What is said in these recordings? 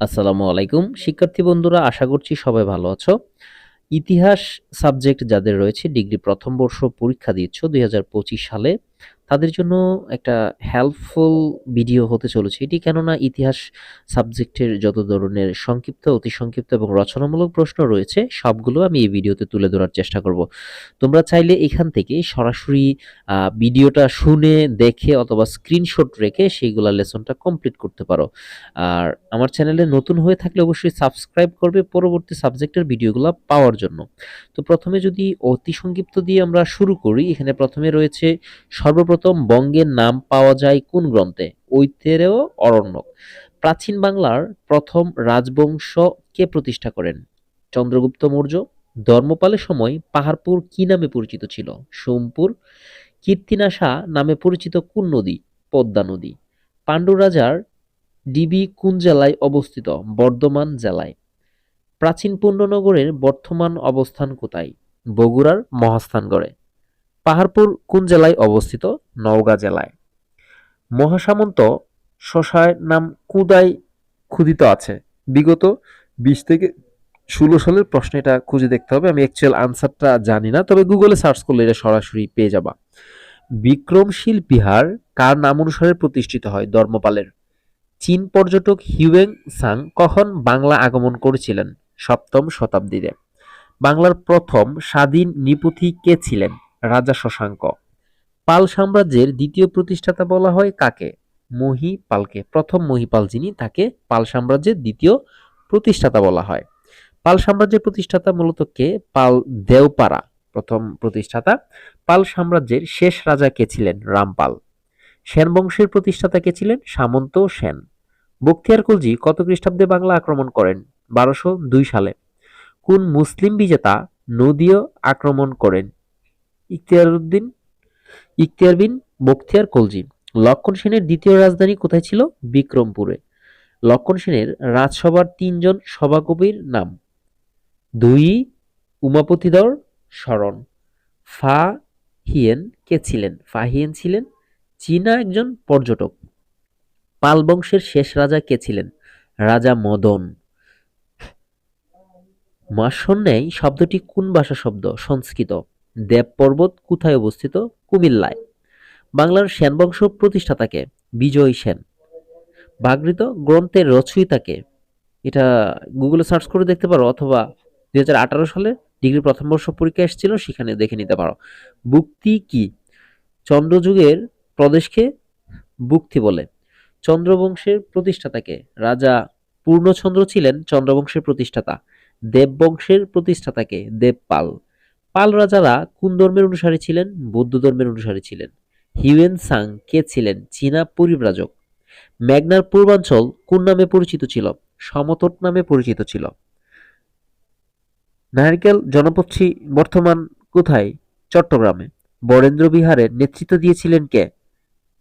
আসসালামু আলাইকুম। শিক্ষার্থী বন্ধুরা, আশা করছি সবাই ভালো আছো। ইতিহাস সাবজেক্ট যাদের রয়েছে, ডিগ্রি প্রথম বর্ষ পরীক্ষা দিচ্ছ দুই হাজার পঁচিশ সালে। তাদের জন্য একটা হেল্পফুল ভিডিও হতে চলেছে। এটি কেননা ইতিহাস সাবজেক্টের যত ধরনের সংক্ষিপ্ত, অতি সংক্ষিপ্ত এবং রচনামূলক প্রশ্ন রয়েছে, সবগুলো আমি এই ভিডিওতে তুলে ধরার চেষ্টা করব। তোমরা চাইলে এখান থেকে সরাসরি ভিডিওটা শুনে, দেখে অথবা স্ক্রিনশট রেখে সেইগুলা লেসনটা কমপ্লিট করতে পারো। আর আমার চ্যানেলে নতুন হয়ে থাকলে অবশ্যই সাবস্ক্রাইব করবে পরবর্তী সাবজেক্টের ভিডিওগুলো পাওয়ার জন্য। তো প্রথমে যদি অতি সংক্ষিপ্ত দিয়ে আমরা শুরু করি, এখানে প্রথমে রয়েছে সর্বপ্রথম বঙ্গের নাম পাওয়া যায় কোন গ্রন্থে? ঐতেরেয় অরণ্যক। প্রাচীন বাংলার প্রথম রাজবংশ কে প্রতিষ্ঠা করেন? চন্দ্রগুপ্ত মৌর্য। ধর্মপালের সময় পাহাড়পুর কি নামে পরিচিত ছিল? সোমপুর। কীর্তিনাশা নামে পরিচিত কোন নদী? পদ্মা নদী। পাণ্ডু রাজার ডিবি কোন জেলায় অবস্থিত? বর্ধমান জেলায়। প্রাচীন পূর্ণনগরের বর্তমান অবস্থান কোথায়? বগুড়ার মহাস্থানগড়ে। পাহাড়পুর কোন জেলায় অবস্থিত? নওগাঁ জেলায়। মহাসামন্ত শশার নাম কুদায় ক্ষুদিত আছে। বিগত বিশ থেকে ষোলো সালের প্রশ্ন এটা খুঁজে দেখতে হবে। আমি অ্যাকচুয়াল আনসারটা জানি না, তবে গুগলে সার্চ করলে এটা সরাসরি পেয়ে যাবা। বিক্রমশীল বিহার কার নাম অনুসারে প্রতিষ্ঠিত হয়? ধর্মপালের। চীন পর্যটক হিউয়েং সাং কখন বাংলা আগমন করেছিলেন? সপ্তম শতাব্দীতে। বাংলার প্রথম স্বাধীন নৃপতি কে ছিলেন? রাজা শশাঙ্ক। পাল সাম্রাজ্যের দ্বিতীয় প্রতিষ্ঠাতা বলা হয় কাকে? মহিপালকে প্রথম মহিপাল যিনি, তাকে পাল সাম্রাজ্যের দ্বিতীয় প্রতিষ্ঠাতা বলা হয়। পাল সাম্রাজ্যের প্রতিষ্ঠাতা মূলত কে? পাল দেওপাড়া, প্রথম প্রতিষ্ঠাতা। পাল সাম্রাজ্যের শেষ রাজা কে ছিলেন? রামপাল। সেন বংশের প্রতিষ্ঠাতা কে ছিলেন? সামন্ত সেন। বখতিয়ার খলজি কত খ্রিস্টাব্দে বাংলা আক্রমণ করেন? বারোশো দুই সালে। কোন মুসলিম বিজেতা নদীয় আক্রমণ করেন? ইখতিয়ারউদ্দিন ইখতিয়ার বিন বখতিয়ার কলজি লক্ষণ সেনের দ্বিতীয় রাজধানী কোথায় ছিল? বিক্রমপুরে। লক্ষণ সেনের রাজসভার তিনজন সভাকবির নাম। দুই, উমাপতিধর শরণ। ফা হিয়েন কে ছিলেন? ফাহিয়েন ছিলেন চীনা একজন পর্যটক। পাল বংশের শেষ রাজা কে ছিলেন? রাজা মদন। মাসন্যায় শব্দটি কোন ভাষা শব্দ? সংস্কৃত। দেব পর্বত কোথায় অবস্থিত? কুমিল্লায়। বাংলার সেন বংশ প্রতিষ্ঠাতাকে বিজয় সেন। বাগৃত গ্রন্থের রচয়িতাকে, এটা গুগলে সার্চ করে দেখতে পারো, অথবা দুই হাজার আঠারো সালে ডিগ্রি প্রথম বর্ষ পরীক্ষা এসেছিল, সেখানে দেখে নিতে পারো। বুক্তি কি? চন্দ্রযুগের প্রদেশকে বুক্তি বলে। চন্দ্রবংশের প্রতিষ্ঠাতাকে, রাজা পূর্ণচন্দ্র ছিলেন চন্দ্রবংশের প্রতিষ্ঠাতা। দেববংশের প্রতিষ্ঠাতাকে দেবপাল। পাল রাজারা কোন ধর্মের অনুসারী ছিলেন? বৌদ্ধ ধর্মের অনুসারী ছিলেন। হিউয়েন সাং কে ছিলেন? চীনা পরিব্রাজক। মেঘনার পূর্বাঞ্চল কোন নামে পরিচিত ছিল? সমতট নামে পরিচিত ছিল। নারকেল জনপদটি বর্তমান কোথায়? চট্টগ্রামে। বরেন্দ্র বিহারের নেতৃত্ব দিয়েছিলেন কে?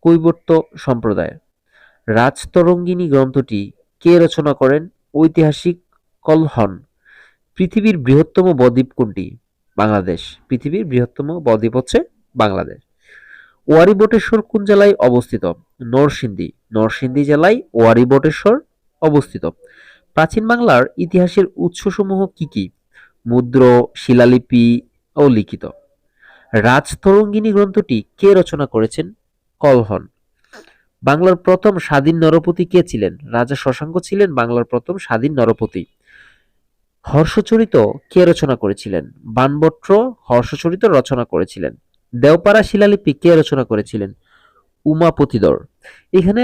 কৈবর্ত সম্প্রদায় রাজতরঙ্গিনী গ্রন্থটি কে রচনা করেন? ঐতিহাসিক কলহন। পৃথিবীর বৃহত্তম বদ্বীপ কোনটি? বাংলাদেশ। পৃথিবীর বৃহত্তম বদ্বীপ হচ্ছে বাংলাদেশ। ওয়ারি বটেশ্বর কোন জেলায় অবস্থিত? নরসিংদী। নরসিংদী জেলায় ওয়ারি বটেশ্বর অবস্থিত। প্রাচীন বাংলার ইতিহাসের উৎসসমূহ কি কি? মুদ্র, শিলালিপি ও লিখিত। রাজতরঙ্গিনী গ্রন্থটি কে রচনা করেছেন? কলহন। বাংলার প্রথম স্বাধীন নরপতি কে ছিলেন? রাজা শশাঙ্ক ছিলেন বাংলার প্রথম স্বাধীন নরপতি। হর্ষচরিত কে রচনা করেছিলেন? বানবট্র হর্ষচরিত রচনা করেছিলেন। দেওপাড়া শিলালিপি কে রচনা করেছিলেন? উমাপতিদর এখানে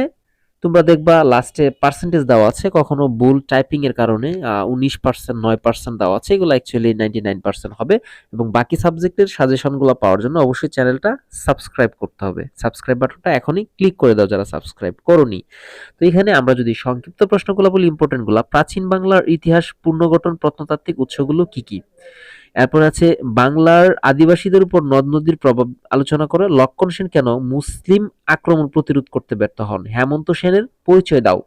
তোমরা দেখবা লাস্টে পার্সেন্টেজ দেওয়া আছে, কখনো ভুল টাইপিং এর কারণে উনিশ পার্সেন্ট নয় পার্সেন্ট দেওয়া আছে, এগুলো অ্যাকচুয়ালি নাইনটি নাইন পার্সেন্ট হবে এবং বাকি সাবজেক্টের সাজেশনগুলো পাওয়ার জন্য অবশ্যই চ্যানেলটা সাবস্ক্রাইব করতে হবে। সাবস্ক্রাইব বাটনটা এখনই ক্লিক করে দাও যারা সাবস্ক্রাইব করনি। তো এখানে আমরা যদি সংক্ষিপ্ত প্রশ্নগুলো বলি ইম্পর্টেন্টগুলো প্রাচীন বাংলার ইতিহাস, পুনর্গঠন, প্রত্নতাত্ত্বিক উৎসগুলো কি কি? এরপর আছে, বাংলার আদিবাসীদের উপর নদ নদীর প্রভাব আলোচনা করে লক্ষণ সেন কেন মুসলিম আক্রমণ প্রতিরোধ করতে ব্যর্থ হন? হেমন্ত সেনের পরিচয় দাও।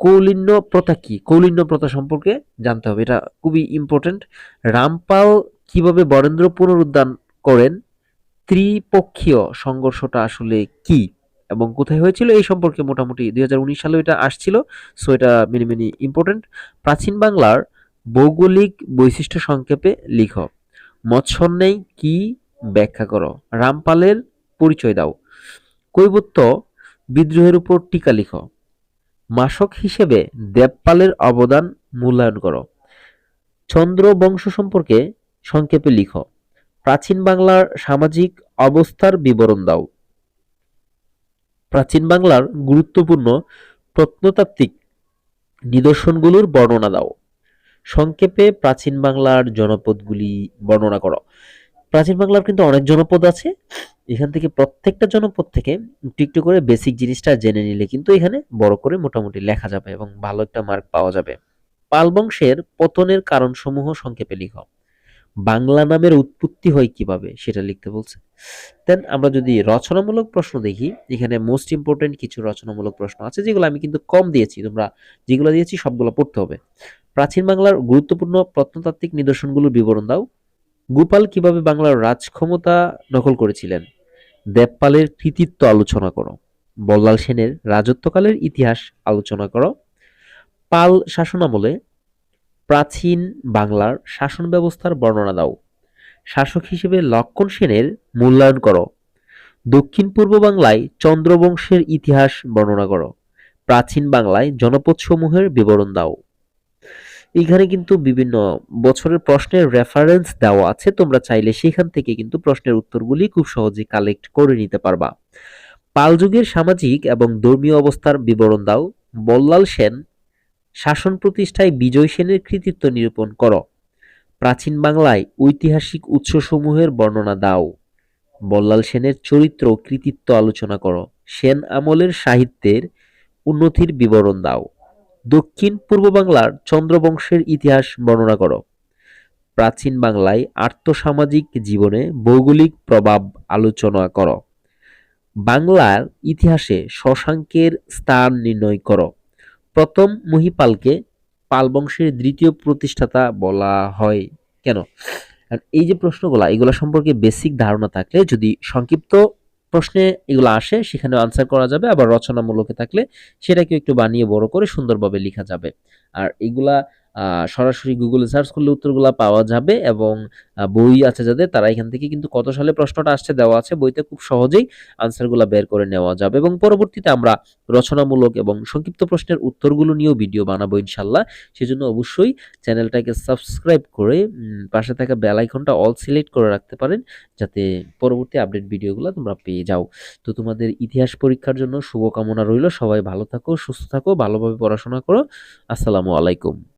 কৌলিন্য প্রথা কি? কৌলিন্য প্রথা সম্পর্কে জানতে হবে। এটা খুবই ইম্পর্টেন্ট রামপাল কীভাবে বরেন্দ্র পুনরুদ্ধার করেন? ত্রিপক্ষীয় সংঘর্ষটা আসলে কি? এবং কোথায় হয়েছিল? এই সম্পর্কে মোটামুটি দুই হাজার উনিশ সালে এটা আসছিল সো এটা মিনি মিনি ইম্পর্টেন্ট প্রাচীন বাংলার ভৌগোলিক বৈশিষ্ট্য সংক্ষেপে লিখ। মৎস্যন্যায় কি ব্যাখ্যা করো? রামপালের পরিচয় দাও। কৈবত্য বিদ্রোহের উপর টিকা লিখ। মাসক হিসেবে দেবপালের অবদান মূল্যায়ন করো। চন্দ্র বংশ সম্পর্কে সংক্ষেপে লিখ। প্রাচীন বাংলার সামাজিক অবস্থার বিবরণ দাও। প্রাচীন বাংলার গুরুত্বপূর্ণ প্রত্নতাত্ত্বিক নিদর্শনগুলোর বর্ণনা দাও। সংক্ষেপে প্রাচীন বাংলার জনপদগুলি বর্ণনা করো। প্রাচীন বাংলার কিন্তু অনেক জনপদ আছে। এখান থেকে প্রত্যেকটা জনপদ থেকে একটু একটু করে বেসিক জিনিসটা জেনে নিলে কিন্তু এখানে বড় করে মোটামুটি লেখা যাবে এবং ভালো একটা মার্ক পাওয়া যাবে। পাল বংশের পতনের কারণসমূহ সংক্ষেপে লিখো। বাংলা নামের উৎপত্তি হয় কীভাবে সেটা লিখতে বলছে। দেন আমরা যদি রচনামূলক প্রশ্ন দেখি, এখানে মোস্ট ইম্পর্টেন্ট কিছু রচনামূলক প্রশ্ন আছে যেগুলো আমি কিন্তু কম দিয়েছি। তোমরা যেগুলো দিয়েছি সবগুলো পড়তে হবে। প্রাচীন বাংলার গুরুত্বপূর্ণ প্রত্নতাত্ত্বিক নিদর্শনগুলোর বিবরণ দাও। গোপাল কীভাবে বাংলার রাজক্ষমতা দখল করেছিলেন? দেবপালের কৃতিত্ব আলোচনা করো। বল্লাল সেনের রাজত্বকালের ইতিহাস আলোচনা করো। পাল শাসনামলে প্রাচীন বাংলার শাসন ব্যবস্থার বর্ণনা দাও। শাসক হিসেবে লক্ষণ সেনের মূল্যায়ন করো। দক্ষিণ পূর্ব বাংলায় চন্দ্রবংশের ইতিহাস বর্ণনা করো। প্রাচীন বাংলায় জনপদসমূহের বিবরণ দাও। এখানে কিন্তু বিভিন্ন বছরের প্রশ্নের রেফারেন্স দেওয়া আছে। তোমরা চাইলে সেখান থেকে কিন্তু প্রশ্নের উত্তরগুলি খুব সহজে কালেক্ট করে নিতে পারবা। পাল যুগের সামাজিক এবং ধর্মীয় অবস্থার বিবরণ দাও। বল্লাল সেন, শাসন প্রতিষ্ঠায় বিজয় সেনের কৃতিত্ব নিরূপণ করো। প্রাচীন বাংলায় ঐতিহাসিক উৎসসমূহের বর্ণনা দাও। বল্লাল সেনের চরিত্র কৃতিত্ব আলোচনা করো। সেন আমলের সাহিত্যের উন্নতির বিবরণ দাও। দক্ষিণ পূর্ব বাংলার চন্দ্রবংশের ইতিহাস বর্ণনা করো। প্রাচীন বাংলায় আর্থসামাজিক জীবনে ভৌগোলিক প্রভাব আলোচনা করো। বাংলার ইতিহাসে শশাঙ্কের স্থান নির্ণয় করো। প্রথম মহিপালকে পাল বংশের দ্বিতীয় প্রতিষ্ঠাতা বলা হয় কেন? এই যে প্রশ্নগুলা, এগুলো সম্পর্কে বেসিক ধারণা থাকলে যদি সংক্ষিপ্ত প্রশ্নে এগুলো আসে সেখানে আনসার করা যাবে, আবার রচনামূলকে থাকলে সেটাকে একটু বানিয়ে বড় করে সুন্দরভাবে লেখা যাবে। আর এগুলা সরাসরি গুগলে সার্চ করলে উত্তরগুলা পাওয়া যাবে এবং বই আছে যাদের, তারা এখান থেকে কিন্তু কত সালে প্রশ্নটা আসছে দেওয়া আছে, বইতে খুব সহজেই আনসারগুলা বের করে নেওয়া যাবে এবং পরবর্তীতে আমরা রচনামূলক এবং সংক্ষিপ্ত প্রশ্নের উত্তরগুলো নিয়েও ভিডিও বানাবো ইনশাল্লাহ সেজন্য অবশ্যই চ্যানেলটাকে সাবস্ক্রাইব করে পাশে থাকা বেল আইকনটা অল সিলেক্ট করে রাখতে পারেন, যাতে পরবর্তী আপডেট ভিডিওগুলো তোমরা পেয়ে যাও। তো তোমাদের ইতিহাস পরীক্ষার জন্য শুভকামনা রইল, সবাই ভালো থাকো, সুস্থ থাকো, ভালোভাবে পড়াশোনা করো। আসসালামু আলাইকুম।